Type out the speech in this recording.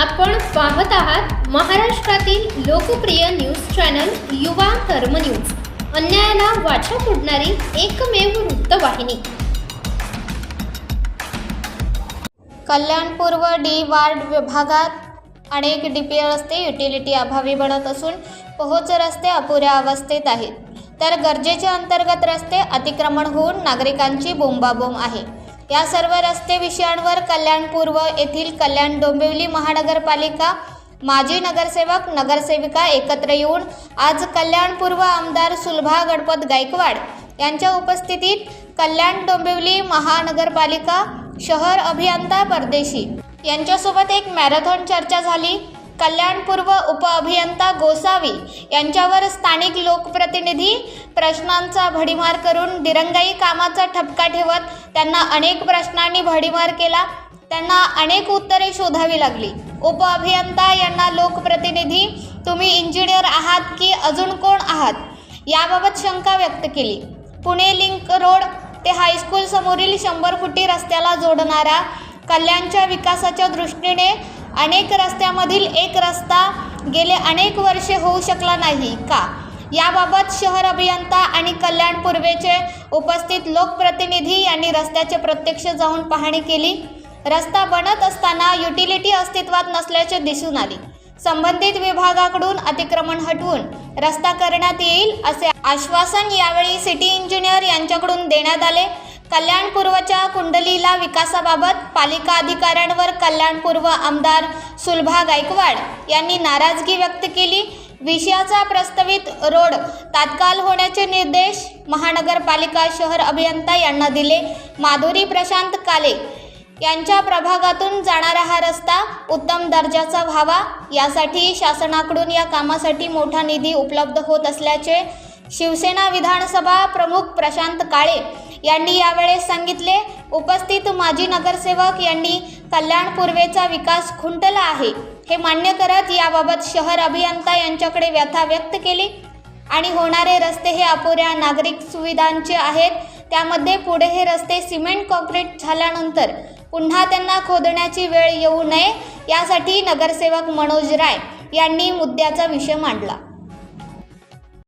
आपण पाहत आहात महाराष्ट्रातील लोकप्रिय न्यूज चॅनल युवा कर्म न्यूज. अन्यायाला वाचा फोडणारी एकमेव वृत्तवाहिनी. कल्याणपूर्व डी वार्ड विभागात अनेक डी पी रस्ते युटिलिटी अभावी बनत असून पोहोच रस्ते अपुऱ्या अवस्थेत आहेत. तर गरजेच्या अंतर्गत रस्ते अतिक्रमण होऊन नागरिकांची बोंबाबोंब आहे. या सर्व रस्ते विषयांवर कल्याण पूर्व येथील कल्याण डोंबिवली महानगरपालिका माजी नगरसेवक नगरसेविका एकत्र येऊन आज कल्याण पूर्व आमदार सुलभा गणपत गायकवाड यांच्या उपस्थितीत कल्याण डोंबिवली महानगरपालिका शहर अभियंता परदेशी यांच्यासोबत एक मॅरेथॉन चर्चा झाली. कल्याणपूर्व उपअभियंता गोसावी यांच्यावर स्थानिक लोकप्रतिनिधी प्रश्नांचा भडीमार करून दिरंगाई कामाचा ठपका ठेवत त्यांना अनेक प्रश्नांनी भडीमार केला. त्यांना अनेक उत्तरे शोधावी लागली. उपअभियंता यांना लोकप्रतिनिधी तुम्ही इंजिनियर आहात की अजून कोण आहात? याबाबत शंका व्यक्त केली. पुणे लिंक रोड ते हायस्कूल समोरील शंभर फुटी रस्त्याला जोडणारा कल्याणच्या विकासाच्या दृष्टीने अनेक रस्त्यामधील एक रस्ता गेले अनेक वर्षे होऊ शकला नाही. का? याबाबत शहर अभियंता आणि कल्याण पूर्वेचे उपस्थित लोकप्रतिनिधी यांनी रस्त्याचे प्रत्यक्ष जाऊन पाहणी केली. रस्ता बनत असताना युटिलिटी अस्तित्वात नसल्याचे दिसून आले. संबंधित विभागाकडून अतिक्रमण हटवून रस्ता करण्यात येईल असे आश्वासन यावेळी सिटी इंजिनियर यांच्याकडून देण्यात आले. कल्याणपूर्वच्या कुंडलीला विकासाबाबत पालिका अधिकाऱ्यांवर कल्याणपूर्व आमदार सुलभा गायकवाड यांनी नाराजगी व्यक्त केली. विषयाचा प्रस्तावित रोड तात्काळ होण्याचे निर्देश महानगरपालिका शहर अभियंता यांना दिले. माधुरी प्रशांत काले यांच्या प्रभागातून जाणारा हा रस्ता उत्तम दर्जाचा व्हावा यासाठी शासनाकडून या कामासाठी मोठा निधी उपलब्ध होत असल्याचे शिवसेना विधानसभा प्रमुख प्रशांत काळे यांनी यावेळेस सांगितले उपस्थित माजी नगरसेवक यांनी कल्याण पूर्वेचा विकास खुंटला आहे. हे मान्य करत याबाबत शहर अभियंता यांच्याकडे व्यथा व्यक्त केली. आणि होणारे रस्ते हे अपुऱ्या नागरिक सुविधांचे आहेत. त्यामध्ये पुढे हे रस्ते सिमेंट कॉन्क्रीट झाल्यानंतर पुन्हा त्यांना खोदण्याची वेळ येऊ नये यासाठी नगरसेवक मनोज राय यांनी मुद्द्याचा विषय मांडला.